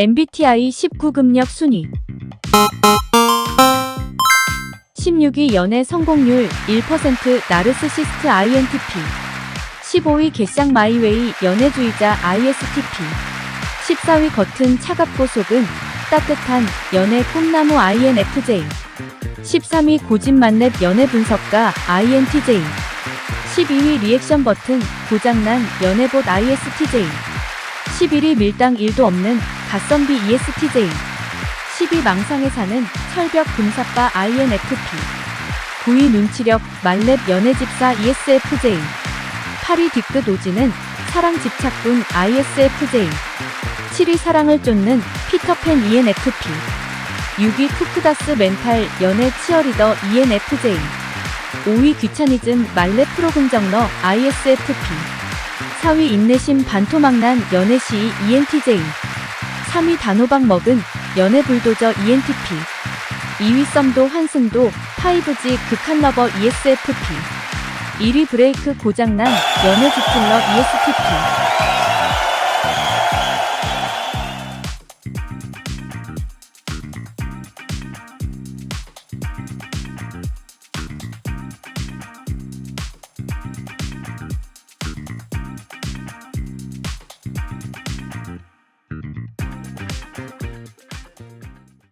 MBTI 19금력 순위. 16위 연애 성공률 1% 나르스시스트 INTP 15위 개쌍 마이웨이 연애주의자 ISTP 14위 겉은 차갑고 속은 따뜻한 연애 꿈나무 INFJ 13위 고집 만렙 연애 분석가 INTJ 12위 리액션 버튼 고장난 연애봇 ISTJ 11위 밀당 1도 없는 갓선비 ESTJ 10위 망상에 사는 철벽 금사빠 INFP 9위 눈치력 만렙 연애집사 ESFJ 8위 뒤끝 오지는 사랑 집착군 ISFJ 7위 사랑을 쫓는 피터팬 ENFP 6위 쿠크다스 멘탈 연애 치어리더 ENFJ 5위 귀차니즘 말레 프로금정러 ISFP 4위 인내심 반토막난 연애 시이 ENTJ 3위 단호박 먹은 연애 불도저 ENTP 2위 썸도 환승도 5G 극한 러버 E ESFP 1위 브레이크 고장난 연애 지킬러 ESTP